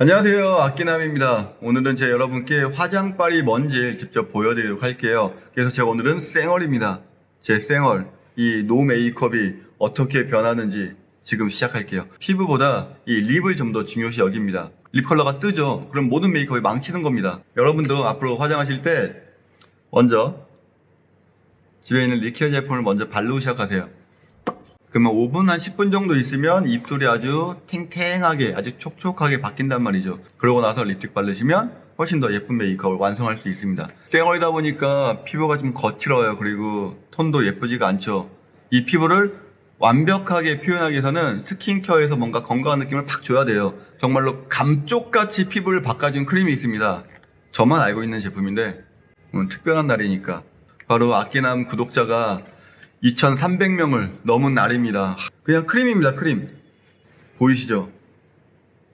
안녕하세요. 아끼남입니다. 오늘은 제가 여러분께 화장빨이 뭔지 직접 보여드리도록 할게요. 그래서 제가 오늘은 쌩얼입니다. 제 쌩얼, 이 노 메이크업이 어떻게 변하는지 지금 시작할게요. 피부보다 이 립을 좀 더 중요시 여깁니다. 립 컬러가 뜨죠? 그럼 모든 메이크업이 망치는 겁니다. 여러분도 앞으로 화장하실 때 먼저 집에 있는 리케어 제품을 먼저 바르고 시작하세요. 그러면 5분 한 10분 정도 있으면 입술이 아주 탱탱하게 아주 촉촉하게 바뀐단 말이죠. 그러고 나서 립스틱 바르시면 훨씬 더 예쁜 메이크업을 완성할 수 있습니다. 쌩얼이다 보니까 피부가 좀 거칠어요. 그리고 톤도 예쁘지가 않죠. 이 피부를 완벽하게 표현하기 위해서는 스킨케어에서 뭔가 건강한 느낌을 팍 줘야 돼요. 정말로 감쪽같이 피부를 바꿔준 크림이 있습니다. 저만 알고 있는 제품인데 오늘 특별한 날이니까 바로 아끼남 구독자가 2,300명을 넘은 날입니다. 그냥 크림입니다, 크림. 보이시죠?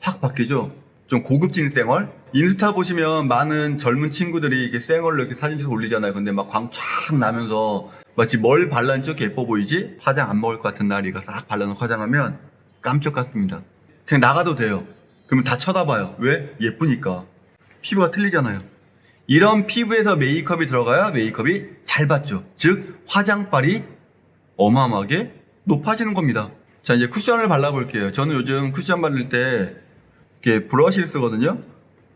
확 바뀌죠? 좀 고급진 쌩얼? 인스타 보시면 많은 젊은 친구들이 이렇게 쌩얼로 이렇게 사진 찍어 올리잖아요. 근데 막 광 쫙 나면서 마치 뭘 발랐는지 예뻐 보이지? 화장 안 먹을 것 같은 날 이거 싹 발라놓고 화장하면 깜짝 같습니다. 그냥 나가도 돼요. 그러면 다 쳐다봐요. 왜? 예쁘니까. 피부가 틀리잖아요. 이런 피부에서 메이크업이 들어가야 메이크업이 잘 받죠. 즉, 화장빨이 어마어마하게 높아지는 겁니다. 자, 이제 쿠션을 발라볼게요. 저는 요즘 쿠션 바를 때 이렇게 브러쉬를 쓰거든요.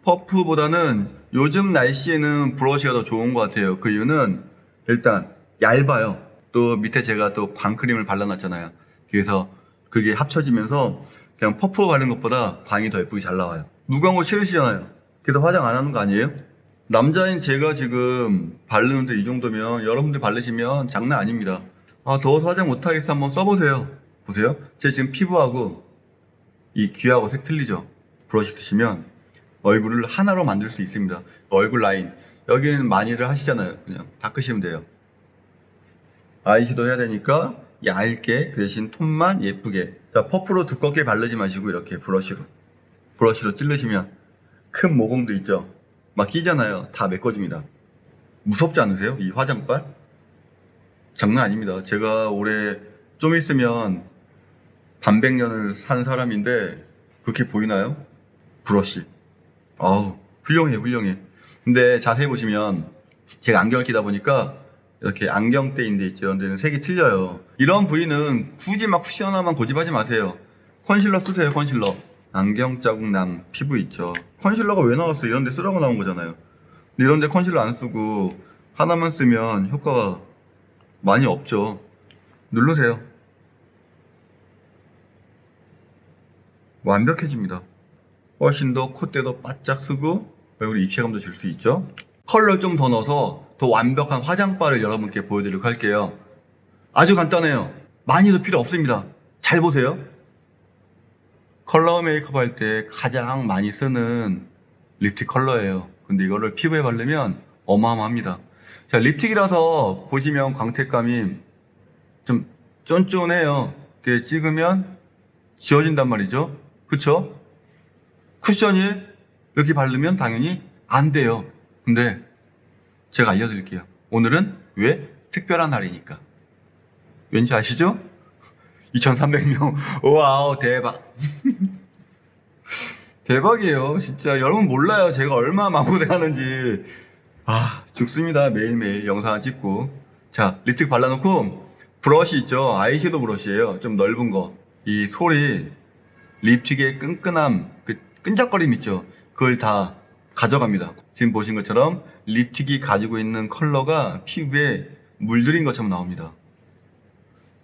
퍼프보다는 요즘 날씨에는 브러쉬가 더 좋은 것 같아요. 그 이유는 일단 얇아요. 또 밑에 제가 또 광크림을 발라놨잖아요. 그래서 그게 합쳐지면서 그냥 퍼프 바른 것보다 광이 더 예쁘게 잘 나와요. 무거운 거 싫으시잖아요. 그래서 화장 안 하는 거 아니에요? 남자인 제가 지금 바르는데 이 정도면 여러분들 바르시면 장난 아닙니다. 아, 더워서 화장 못하겠어. 한번 써보세요. 보세요. 제 지금 피부하고 이 귀하고 색 틀리죠? 브러쉬 쓰시면 얼굴을 하나로 만들 수 있습니다. 얼굴 라인. 여기는 많이들 하시잖아요. 그냥 닦으시면 돼요. 아이섀도우 해야 되니까 얇게 그 대신 톤만 예쁘게. 자, 퍼프로 두껍게 바르지 마시고 이렇게 브러쉬로. 브러쉬로 찌르시면 큰 모공도 있죠? 막 끼잖아요. 다 메꿔집니다. 무섭지 않으세요? 이 화장빨? 장난 아닙니다. 제가 올해 좀 있으면 반백년을 산 사람인데 그렇게 보이나요? 브러쉬. 아우, 훌륭해, 훌륭해. 근데 자세히 보시면 제가 안경을 끼다 보니까 이렇게 안경대인데 있죠. 이런 데는 색이 틀려요. 이런 부위는 굳이 막 쿠션 하나만 고집하지 마세요. 컨실러 쓰세요, 컨실러. 안경 자국 남 피부 있죠. 컨실러가 왜 나왔어? 이런 데 쓰라고 나온 거잖아요. 이런 데 컨실러 안 쓰고 하나만 쓰면 효과가 많이 없죠. 누르세요. 완벽해집니다. 훨씬 더 콧대도 바짝 쓰고 얼굴에 입체감도 줄 수 있죠. 컬러 좀 더 넣어서 더 완벽한 화장빨을 여러분께 보여드리도록 할게요. 아주 간단해요. 많이도 필요 없습니다. 잘 보세요. 컬러 메이크업 할 때 가장 많이 쓰는 립스틱 컬러예요. 근데 이거를 피부에 바르면 어마어마합니다. 자, 립스틱이라서 보시면 광택감이 좀 쫀쫀해요. 이렇게 찍으면 지워진단 말이죠. 그쵸? 쿠션이 이렇게 바르면 당연히 안 돼요. 근데 제가 알려드릴게요. 오늘은 왜? 특별한 날이니까. 왠지 아시죠? 2,300명. 와우, 대박. 대박이에요. 진짜. 여러분 몰라요. 제가 얼마나 마무리하는지. 아, 죽습니다. 매일매일 영상 찍고. 자, 립스틱 발라놓고, 브러쉬 있죠? 아이섀도우 브러쉬예요. 좀 넓은 거. 이 솔이 립스틱의 끈끈함, 그 끈적거림 있죠? 그걸 다 가져갑니다. 지금 보신 것처럼 립스틱이 가지고 있는 컬러가 피부에 물들인 것처럼 나옵니다.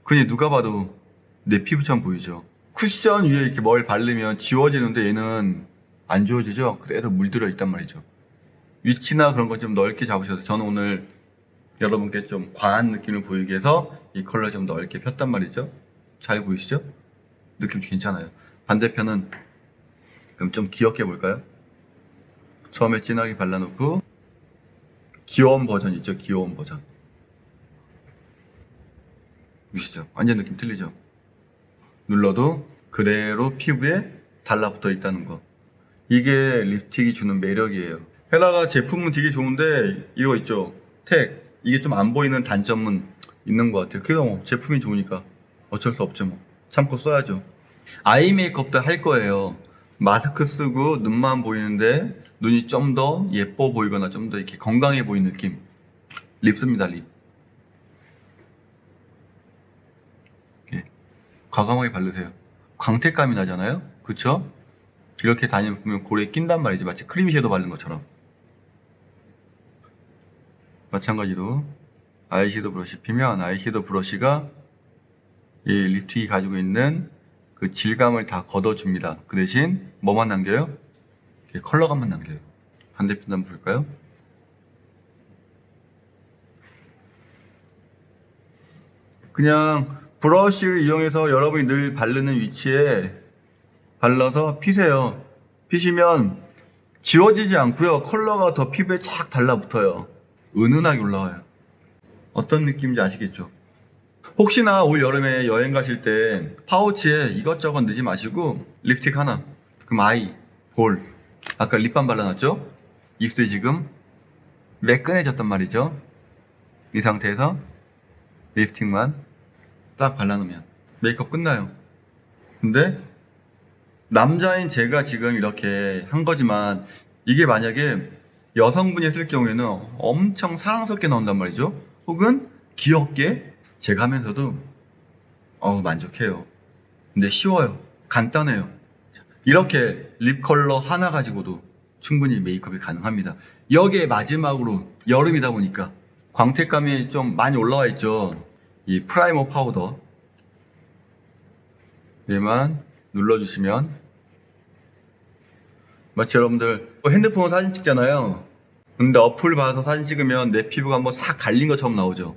그니 누가 봐도 내 피부처럼 보이죠. 쿠션 위에 이렇게 뭘 바르면 지워지는데 얘는 안 지워지죠? 그대로 물들어 있단 말이죠. 위치나 그런 거좀 넓게 잡으셔도 저는 오늘 여러분께 좀 과한 느낌을 보이기 위해서 이 컬러 좀 넓게 폈단 말이죠. 잘 보이시죠? 느낌 괜찮아요. 반대편은 그럼 좀 귀엽게 볼까요? 처음에 진하게 발라놓고 귀여운 버전 있죠? 귀여운 버전. 보시죠? 완전 느낌 틀리죠? 눌러도 그대로 피부에 달라붙어 있다는 거. 이게 립스틱이 주는 매력이에요. 헤라가 제품은 되게 좋은데 이거 있죠? 택. 이게 좀 안 보이는 단점은 있는 것 같아요. 그래도 뭐 제품이 좋으니까 어쩔 수 없죠 뭐. 참고 써야죠. 아이 메이크업도 할 거예요. 마스크 쓰고 눈만 보이는데 눈이 좀 더 예뻐 보이거나 좀 더 이렇게 건강해 보이는 느낌. 립스입니다, 립. 이렇게 과감하게 바르세요. 광택감이 나잖아요? 그쵸? 이렇게 다니면 고래에 낀단 말이지. 마치 크림 섀도우 바른 것처럼. 마찬가지로 아이섀도우 브러쉬 피면 아이섀도우 브러쉬가 이 립스틱이 가지고 있는 그 질감을 다 걷어줍니다. 그 대신 뭐만 남겨요? 컬러감만 남겨요. 반대편 한번 볼까요? 그냥 브러쉬를 이용해서 여러분이 늘 바르는 위치에 발라서 피세요. 피시면 지워지지 않고요. 컬러가 더 피부에 착 달라붙어요. 은은하게 올라와요. 어떤 느낌인지 아시겠죠? 혹시나 올 여름에 여행 가실 때 파우치에 이것저것 넣지 마시고 립스틱 하나, 그럼 아이, 볼, 아까 립밤 발라놨죠? 입술 지금 매끈해졌단 말이죠. 이 상태에서 립스틱만 딱 발라놓으면 메이크업 끝나요. 근데 남자인 제가 지금 이렇게 한 거지만 이게 만약에 여성분이 쓸 경우에는 엄청 사랑스럽게 나온단 말이죠. 혹은 귀엽게 제가 하면서도 어 만족해요. 근데 쉬워요. 간단해요. 이렇게 립 컬러 하나 가지고도 충분히 메이크업이 가능합니다. 여기에 마지막으로 여름이다 보니까 광택감이 좀 많이 올라와 있죠. 이 프라이머 파우더 얘만 눌러주시면 마치 여러분들 핸드폰 사진 찍잖아요. 근데 어플 봐서 사진 찍으면 내 피부가 한번 싹 갈린 것처럼 나오죠.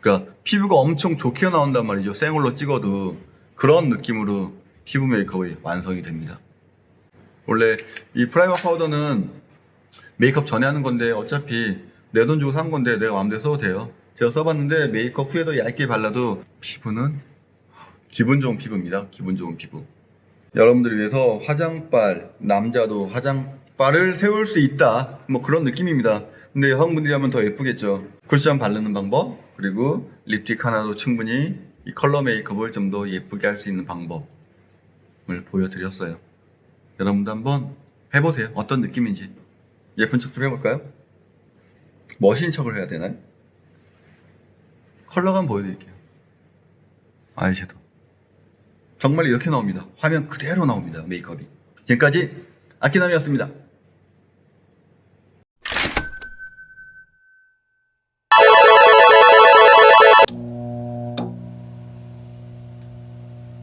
그러니까 피부가 엄청 좋게 나온단 말이죠. 생얼로 찍어도 그런 느낌으로 피부 메이크업이 완성이 됩니다. 원래 이 프라이머 파우더는 메이크업 전에 하는 건데 어차피 내 돈 주고 산 건데 내가 마음대로 써도 돼요. 제가 써봤는데 메이크업 후에도 얇게 발라도 피부는 기분 좋은 피부입니다. 기분 좋은 피부. 여러분들을 위해서 화장빨, 남자도 화장빨을 세울 수 있다. 뭐 그런 느낌입니다. 근데 여성분들이 하면 더 예쁘겠죠. 쿠션 바르는 방법, 그리고 립스틱 하나도 충분히 이 컬러 메이크업을 좀 더 예쁘게 할 수 있는 방법을 보여드렸어요. 여러분도 한번 해보세요. 어떤 느낌인지. 예쁜 척 좀 해볼까요? 멋진 척을 해야 되나요? 컬러감 보여드릴게요. 아이섀도우. 정말 이렇게 나옵니다. 화면 그대로 나옵니다. 메이크업이. 지금까지 아키남이었습니다.